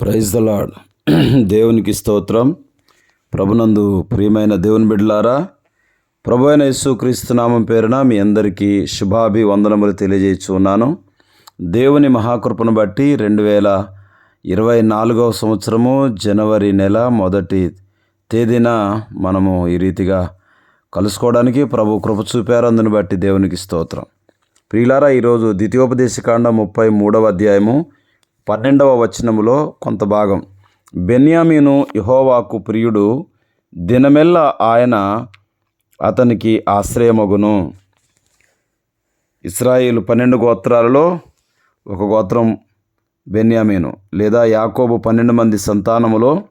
Praise the lord దేవునికి స్తోత్రం. ప్రభునందు ప్రియమైన దేవుని బిడ్డలారా ప్రభు అయిన యేసు క్రీస్తునామం పేరున మీ అందరికీ శుభాభి వందనములు తెలియజేస్తున్నాను దేవుని మహాకృపను బట్టి రెండు వేల ఇరవై నాలుగవ సంవత్సరము జనవరి నెల మొదటి తేదీన మనము ఈ రీతిగా కలుసుకోవడానికి ప్రభు కృప చూపారు. అందుని బట్టి దేవునికి స్తోత్రం. ప్రియులారా ఈరోజు ద్వితీయోపదేశకాండ ముప్పై మూడవ అధ్యాయము పన్నెండవ వచనములో కొంత భాగం. బెన్యామీను యహోవాకు ప్రియుడు దినమెల్ల ఆయన అతనికి ఆశ్రయమగును. ఇస్రాయిల్ పన్నెండు గోత్రాలలో ఒక గోత్రం బెన్యామీను లేదా యాకోబు పన్నెండు మంది సంతానములో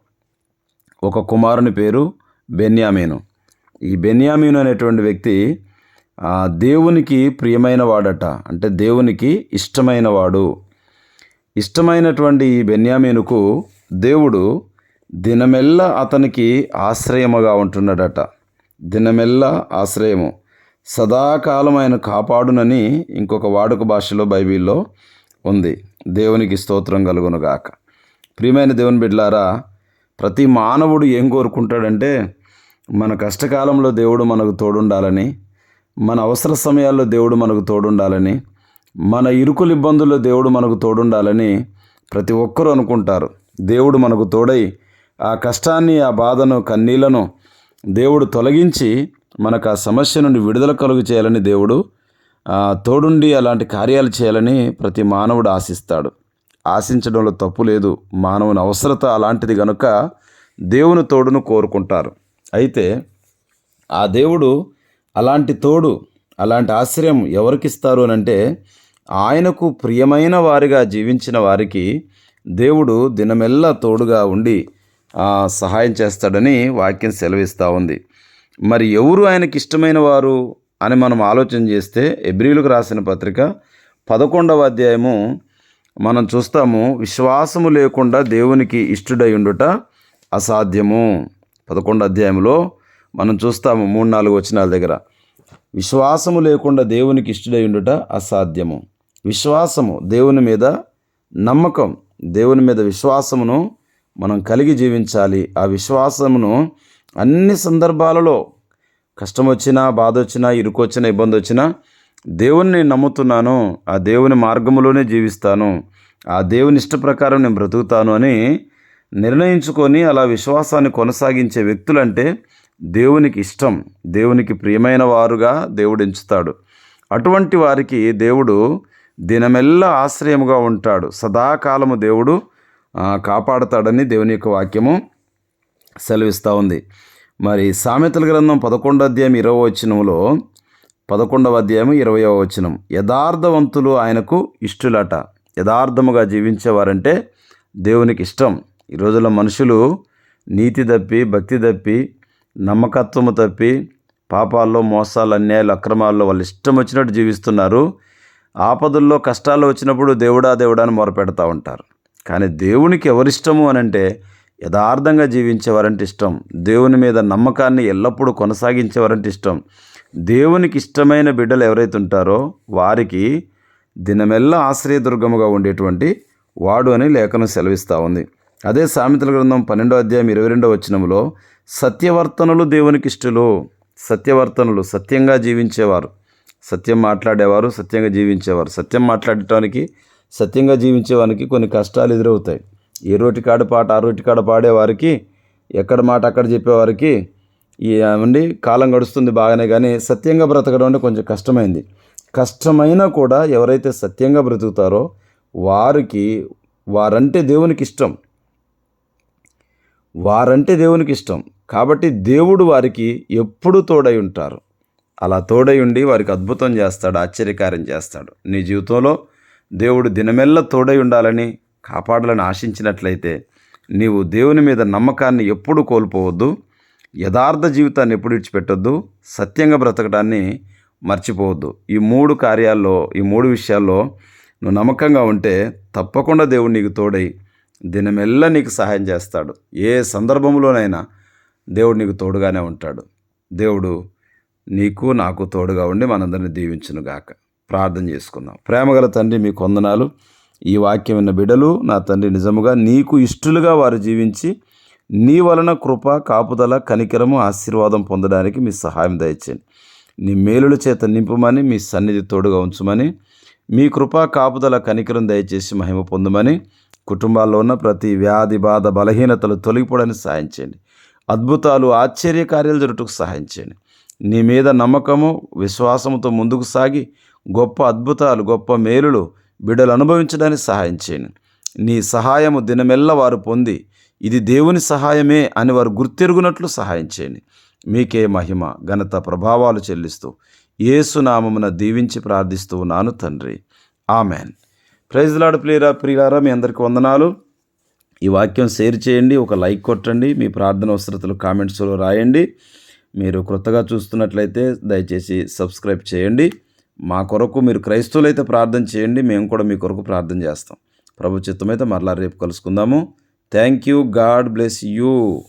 ఒక కుమారుని పేరు బెన్యామీను. ఈ బెన్యామీను అనేటువంటి వ్యక్తి ఆ, దేవునికి ప్రియమైన వాడట అంటే దేవునికి ఇష్టమైన వాడు ఇష్టమైనటువంటి ఈ బెన్యామీనుకు దేవుడు దినమెల్ల అతనికి ఆశ్రయముగా ఉంటున్నాడట. దినమెల్ల ఆశ్రయము. సదాకాలం ఆయన కాపాడునని ఇంకొక వాడుక భాషలో బైబిల్లో ఉంది. దేవునికి స్తోత్రం కలుగునుగాక ప్రియమైన దేవుని బిడ్లారా ప్రతి మానవుడు ఏం కోరుకుంటాడంటే మన కష్టకాలంలో దేవుడు మనకు తోడుండాలని మన అవసర సమయాల్లో దేవుడు మనకు తోడుండాలని మన ఇరుకుల ఇబ్బందుల్లో దేవుడు మనకు తోడుండాలని ప్రతి ఒక్కరూ అనుకుంటారు. దేవుడు మనకు తోడై ఆ కష్టాన్ని ఆ బాధను కన్నీళ్ళను దేవుడు తొలగించి మనకు ఆ సమస్య నుండి విడుదల కలుగు చేయాలని దేవుడు తోడుండి అలాంటి కార్యాలు చేయాలని ప్రతి మానవుడు ఆశిస్తాడు. ఆశించడంలో తప్పు లేదు. మానవుని అవసరత అలాంటిది గనుక దేవుని తోడును కోరుకుంటారు. అయితే ఆ దేవుడు అలాంటి తోడు అలాంటి ఆశ్రయం ఎవరికిస్తారు అని అంటే ఆయనకు ప్రియమైన వారిగా జీవించిన వారికి దేవుడు దినమెల్లా తోడుగా ఉండి సహాయం చేస్తాడని వాక్యం సెలవిస్తూ ఉంది. మరి ఎవరు ఆయనకి ఇష్టమైన వారు అని మనం ఆలోచన చేస్తే ఎబ్రిలకు రాసిన పత్రిక పదకొండవ అధ్యాయము మనం చూస్తాము విశ్వాసము లేకుండా దేవునికి ఇష్టడై ఉండుట అసాధ్యము. పదకొండు అధ్యాయంలో మనం చూస్తాము మూడు నాలుగు వచనాల దగ్గర. విశ్వాసము లేకుండా దేవునికి ఇష్టడై ఉండుట అసాధ్యము. విశ్వాసము దేవుని మీద నమ్మకం దేవుని మీద విశ్వాసమును మనం కలిగి జీవించాలి. ఆ విశ్వాసమును అన్ని సందర్భాలలో కష్టం వచ్చినా బాధ వచ్చినా ఇరుకు వచ్చినా ఇబ్బంది వచ్చినా దేవుణ్ణి నమ్ముతున్నాను. ఆ దేవుని మార్గములోనే జీవిస్తాను. ఆ దేవుని ఇష్ట ప్రకారం నేను బ్రతుకుతాను అని నిర్ణయించుకొని అలా విశ్వాసాన్ని కొనసాగించే వ్యక్తులంటే దేవునికి ఇష్టం. దేవునికి ప్రియమైన వారుగా దేవుడు ఎంచుతాడు. అటువంటి వారికి దేవుడు దినమెల్లా ఆశ్రయముగా ఉంటాడు. సదాకాలము దేవుడు కాపాడతాడని కాపాడుతాడని దేవుని యొక్క వాక్యము సెలవిస్తూ ఉంది. మరి సామెతల గ్రంథం పదకొండో అధ్యాయం ఇరవై వచనంలో పదకొండవ అధ్యాయం ఇరవయవ వచనం యథార్థవంతులు ఆయనకు ఇష్టులట. యథార్థముగా జీవించేవారంటే దేవునికి ఇష్టం. ఈ రోజుల్లో మనుషులు నీతి తప్పి భక్తి తప్పి నమ్మకత్వము తప్పి పాపాల్లో మోసాలు అన్యాయాలు అక్రమాల్లో వాళ్ళు ఇష్టం వచ్చినట్టు జీవిస్తున్నారు. ఆపదల్లో కష్టాలు వచ్చినప్పుడు దేవుడా దేవుడా అని మొరపెడతా ఉంటారు. కానీ దేవునికి ఎవరిష్టము అని అంటే యథార్థంగా జీవించేవారంటే ఇష్టం. దేవుని మీద నమ్మకాన్ని ఎల్లప్పుడూ కొనసాగించేవారంటే ఇష్టం. దేవునికి ఇష్టమైన బిడ్డలు ఎవరైతే ఉంటారో వారికి దినమెల్లా ఆశ్రయదుర్గముగా ఉండేటువంటి వాడు అని లేఖనం సెలవిస్తూ ఉంది. అదే సామెతల గ్రంథం పన్నెండో అధ్యాయం ఇరవై రెండో వచనంలో సత్యవర్తనులు దేవునికి ఇష్టలు. సత్యవర్తనులు సత్యంగా జీవించేవారు. సత్యం మాట్లాడేవారు సత్యంగా జీవించేవారు. సత్యం మాట్లాడటానికి సత్యంగా జీవించేవానికి కొన్ని కష్టాలు ఎదురవుతాయి. ఏ రోటి కాడ పాట ఆ రోటి కాడ పాడేవారికి ఎక్కడ మాట అక్కడ చెప్పేవారికి ఏమండి కాలం గడుస్తుంది బాగానే కానీ సత్యంగా బ్రతకడం అంటే కొంచెం కష్టమైంది. కష్టమైనా కూడా ఎవరైతే సత్యంగా బ్రతుకుతారో వారికి వారంటే దేవునికి ఇష్టం. వారంటే దేవునికి ఇష్టం. కాబట్టి దేవుడు వారికి ఎప్పుడు తోడై ఉంటారు. అలా తోడై ఉండి వారికి అద్భుతం చేస్తాడు ఆశ్చర్యకార్యం చేస్తాడు. నీ జీవితంలో దేవుడు దినమెల్ల తోడై ఉండాలని కాపాడాలని ఆశించినట్లయితే నీవు దేవుని మీద నమ్మకాన్ని ఎప్పుడు కోల్పోవద్దు యథార్థ జీవితాన్ని ఎప్పుడు విడిచిపెట్టొద్దు సత్యంగా బ్రతకడాన్ని మర్చిపోవద్దు. ఈ మూడు కార్యాల్లో ఈ మూడు విషయాల్లో నువ్వు నమ్మకంగా ఉంటే తప్పకుండా దేవుడు నీకు తోడై దినమెల్లా నీకు సహాయం చేస్తాడు. ఏ సందర్భంలోనైనా దేవుడు నీకు తోడుగానే ఉంటాడు. దేవుడు నీకు నాకు తోడుగా ఉండి మనందరిని దీవించునుగాక. ప్రార్థన చేసుకుందాం. ప్రేమగల తండ్రి మీ కొందనాలు ఈ వాక్యం విన్న బిడలు నా తండ్రి నిజముగా నీకు ఇష్టలుగా వారు జీవించి నీ వలన కృప కాపుదల కనికరము ఆశీర్వాదం పొందడానికి మీ సహాయం దయచేయండి. నీ మేలుల చేత నింపమని మీ సన్నిధి తోడుగా ఉంచమని మీ కృపా కాపుదల కనికరం దయచేసి మహిమ పొందమని కుటుంబాల్లో ఉన్న ప్రతి వ్యాధి బాధ బలహీనతలు తొలగిపోవడానికి సహాయం చేయండి. అద్భుతాలు ఆశ్చర్య కార్యాలు జరుగుటకు సహాయం చేయండి. నీ మీద నమ్మకము విశ్వాసముతో ముందుకు సాగి గొప్ప అద్భుతాలు గొప్ప మేలులు బిడ్డలు అనుభవించడానికి సహాయం చేయండి. నీ సహాయము దినమెల్ల వారు పొంది ఇది దేవుని సహాయమే అని వారు గుర్తెరుగునట్లు సహాయం చేయండి. మీకే మహిమ ఘనత ప్రభావాలు చెల్లిస్తూ ఏసునామమున దీవించి ప్రార్థిస్తూ ఉన్నాను తండ్రి. ఆమెన్. ప్రైజ్లాడ్ ప్రియురా ప్రియులారా మీ అందరికి వందనాలు. ఈ వాక్యం షేర్ చేయండి ఒక లైక్ కొట్టండి మీ ప్రార్థన అవసరతలు కామెంట్స్లో రాయండి. మీరు క్రొత్తగా చూస్తున్నట్లయితే దయచేసి సబ్స్క్రైబ్ చేయండి. మా కొరకు మీరు క్రైస్తవులైతే ప్రార్థన చేయండి. మేము కూడా మీ కొరకు ప్రార్థన చేస్తాం. ప్రభు చిత్తమైతే మరలా రేపు కలుసుకుందాము. Thank you God bless you